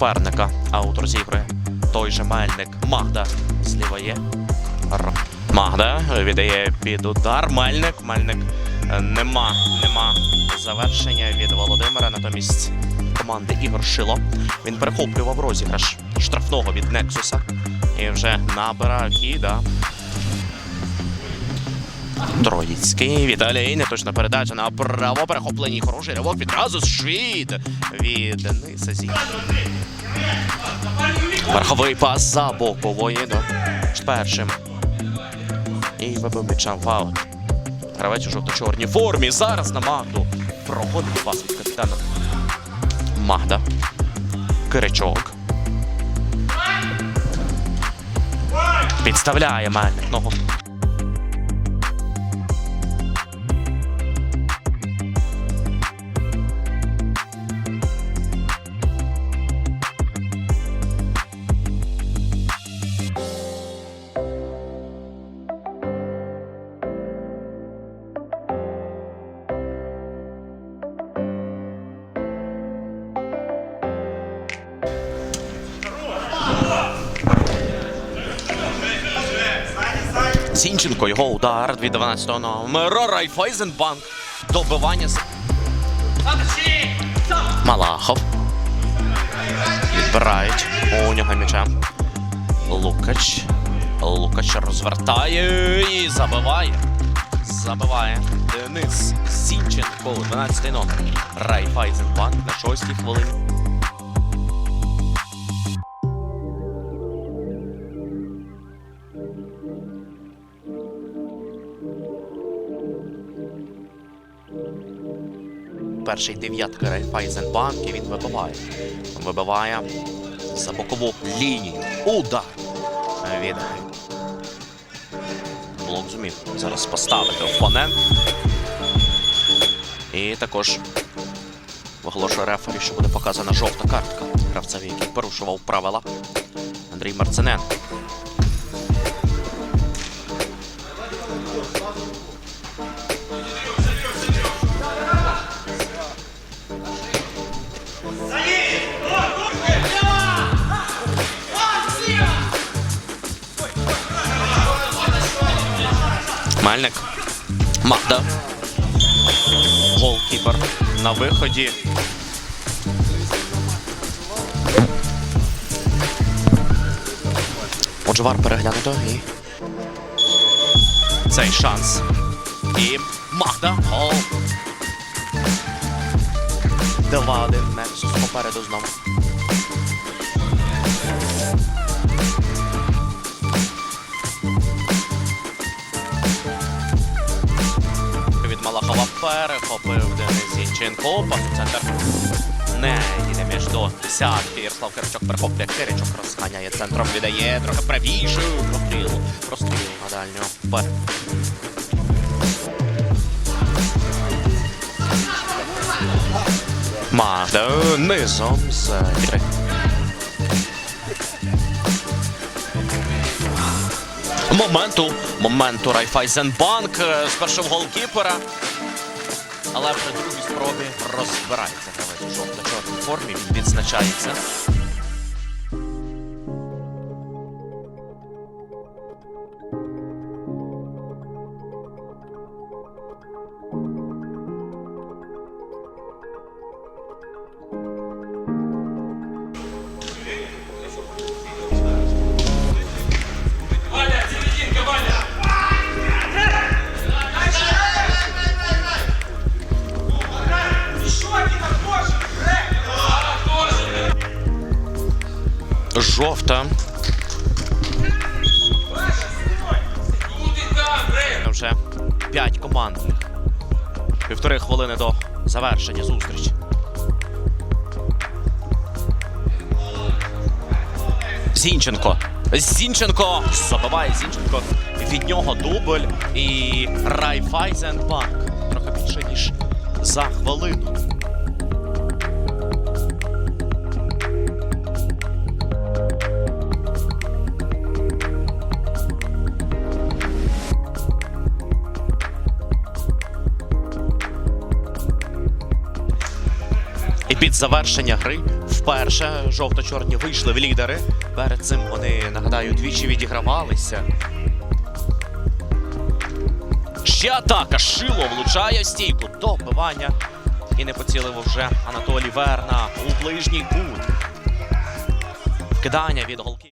суперника. Аут розігрує той же Мельник. Магда зліва. Р- Магда віддає під удар. Мельник. Мельник е, нема, нема завершення від Володимира. Натомість команди Ігор Шило. Він перехоплював розіграш штрафного від Нексуса. І вже набирає хіда. Троїцький Віталій неточна передача на право перехоплені. Хороший ривок відразу з швід від Дениса Зі. Верховий пас за бокової до першим. І м'яча в. Гравець у жовто-чорній формі. Зараз на Магду. Проходить пас від капітана. Магда. Киричок. Підставляє Мельник ногу. Зінченко, його удар від 12-го номера. Райфайзенбанк. Добивання. Малахов. Відбирають у нього м'яча. Лукач. Лукач розвертає і забиває. Забиває Денис Зінченко, 12-й номер. Райфайзенбанк на 6-й хвилині. Перший дев'ятка Райфайзенбанк і він вибиває. Вибиває за бокову лінію. Удар від блок зумів зараз поставити опонент. І також оголошує рефері, що буде показана жовта картка гравцеві, який порушував правила Андрій Марциненко. Мельник. Магда. Голкіпер на виході. Отже, вар переглянуто і. Цей шанс. І Магда. Гол. 2-1. Нексус попереду знову. Перехопив Денис Зінченко. Пас у центр. Не йде між до десятки. Ярослав Киричок перехоплює. Киричок розганяє центром, віддає трохи правіше. Простріл. Простріл на дальню. Пер. Магда низом з три. Моменту, моменту Райфайзенбанк е, спершу в голкіпера. Але при другій спробі розбирається гравець у жовто-чорній формі. Він відзначається. Жовта. Вже 5 командних. Півтори хвилини до завершення зустрічі. Зінченко. Зінченко забиває Зінченко. Від нього дубль і Райфайзенбанк. Трохи більше ніж за хвилину. Під завершення гри вперше жовто-чорні вийшли в лідери. Перед цим вони, нагадаю, двічі відігравалися. Ще атака. Шило влучає стійку. Добивання. І не поцілив вже Анатолій Верна у ближній кут. Кидання від голки.